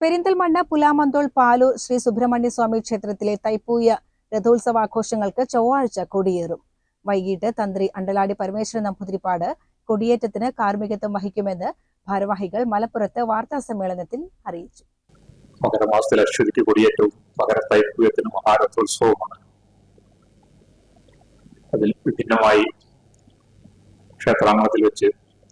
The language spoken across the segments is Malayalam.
പെരിന്തൽമണ്ണ പുലാമന്തോൾ പാലൂർ ശ്രീ സുബ്രഹ്മണ്യ സ്വാമി ക്ഷേത്രത്തിലെ തൈപ്പൂയ രഥോത്സവാഘോഷങ്ങൾക്ക് ചൊവ്വാഴ്ച കൊടിയേറും. വൈകിട്ട് തന്ത്രി അണ്ടലാടി പരമേശ്വരൻ നമ്പൂതിരിപ്പാട് കൊടിയേറ്റത്തിന് കാർമ്മികത്വം വഹിക്കുമെന്ന് ഭാരവാഹികൾ മലപ്പുറത്ത് വാർത്താ സമ്മേളനത്തിൽ അറിയിച്ചു. മകരമാസത്തിലെ അശ്വതിക്ക് കൊടിയേറ്റവും മകരത്തൈപ്പൂയത്തിന് മഹാരഥോത്സവമാണ് അതിൽ വിഭിന്നമായി ക്ഷേത്രാങ്കണത്തിൽ വെച്ച്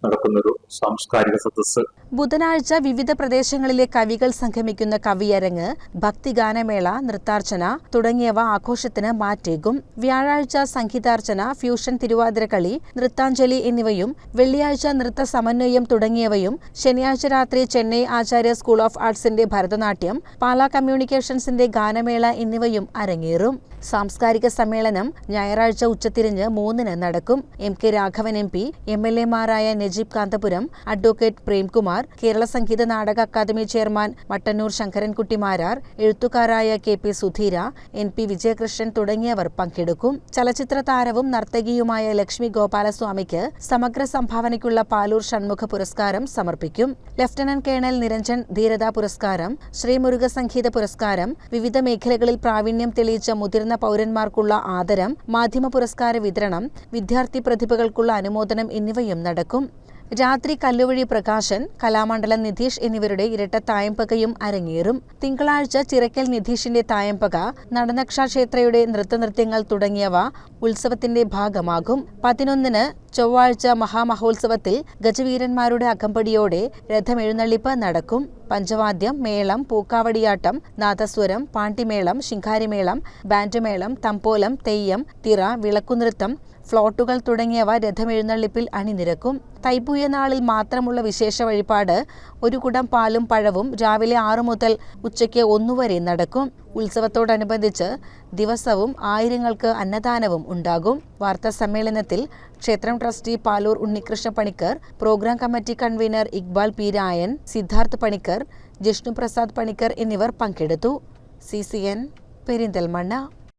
നടക്കുന്നൊരു സാംസ്കാരിക സദസ് ബുധനാഴ്ച വിവിധ പ്രദേശങ്ങളിലെ കവികൾ സംഗമിക്കുന്ന കവിയരങ്ങ് ഭക്തിഗാനമേള നൃത്താർച്ചന തുടങ്ങിയവ ആഘോഷത്തിന് മാറ്റേകും. വ്യാഴാഴ്ച സംഗീതാർച്ചന ഫ്യൂഷൻ തിരുവാതിരക്കളി നൃത്താഞ്ജലി എന്നിവയും വെള്ളിയാഴ്ച നൃത്ത സമന്വയം തുടങ്ങിയവയും ശനിയാഴ്ച രാത്രി ചെന്നൈ ആചാര്യ സ്കൂൾ ഓഫ് ആർട്സിന്റെ ഭരതനാട്യം പാലാ കമ്മ്യൂണിക്കേഷൻസിന്റെ ഗാനമേള എന്നിവയും അരങ്ങേറും. സാംസ്കാരിക സമ്മേളനം ഞായറാഴ്ച ഉച്ചതിരിഞ്ഞ് മൂന്നിന് നടക്കും. M K Raghavan M P M L എമാരായ Najeeb Kanthapuram advocate Premkumar Kerala Sangeetha Nataka academy chairman Mattannur Sankarankutty Marar എഴുത്തുകാരായ K P Sudheera N P Vijayakrishnan തുടങ്ങിയവർ പങ്കെടുക്കും. ചലച്ചിത്ര താരവും നർത്തകിയുമായ ലക്ഷ്മി ഗോപാലസ്വാമിക്ക് സമഗ്ര സംഭാവനയ്ക്കുള്ള പാലൂർ ഷൺമുഖ പുരസ്കാരം സമർപ്പിക്കും. ലഫ്റ്റനന്റ് കേണൽ നിരഞ്ജൻ ധീരതാ പുരസ്കാരം ശ്രീമുരുക സംഗീത പുരസ്കാരം വിവിധ മേഖലകളിൽ പ്രാവീണ്യം തെളിയിച്ച മുതിർന്ന പൗരന്മാർക്കുള്ള ആദരം മാധ്യമ പുരസ്കാര വിതരണം വിദ്യാർത്ഥി പ്രതിഭകൾക്കുള്ള അനുമോദനം എന്നിവയും നടക്കും. രാത്രി കല്ലുവഴി പ്രകാശൻ കലാമണ്ഡലം നിധീഷ് എന്നിവരുടെ ഇരട്ട തായമ്പകയും അരങ്ങേറും. തിങ്കളാഴ്ച ചിറക്കൽ നിധീഷിന്റെ തായമ്പക നടനക്ഷ ക്ഷേത്രയുടെ നൃത്തനൃത്യങ്ങൾ തുടങ്ങിയവ ഉത്സവത്തിന്റെ ഭാഗമാകും. പതിനൊന്നിന് ചൊവ്വാഴ്ച മഹാമഹോത്സവത്തിൽ ഗജവീരന്മാരുടെ അകമ്പടിയോടെ രഥമെഴുന്നള്ളിപ്പ് നടക്കും. പഞ്ചവാദ്യം മേളം പൂക്കാവടിയാട്ടം നാദസ്വരം പാണ്ടിമേളം ശിങ്കാരിമേളം ബാൻഡുമേളം തമ്പോലം തെയ്യം തിറ വിളക്കുനൃത്തം ഫ്ലോട്ടുകൾ തുടങ്ങിയവ രഥമെഴുന്നള്ളിപ്പിൽ അണിനിരക്കും. തൈപ്പൂയ നാളിൽ മാത്രമുള്ള വിശേഷ വഴിപാട് ഒരു കുടം പാലും പഴവും രാവിലെ ആറു മുതൽ ഉച്ചയ്ക്ക് ഒന്നുവരെ നടക്കും. ഉത്സവത്തോടനുബന്ധിച്ച് ദിവസവും ആയിരങ്ങൾക്ക് അന്നദാനവും ഉണ്ടാകും. വാർത്താ സമ്മേളനത്തിൽ ക്ഷേത്രം trustee Paloor Unnikrishna Panicker programme committee convener Iqbal P. Rayan Siddharth Panicker Jishnu Prasad Panicker എന്നിവർ പങ്കെടുത്തു. C C N Perinthalmanna.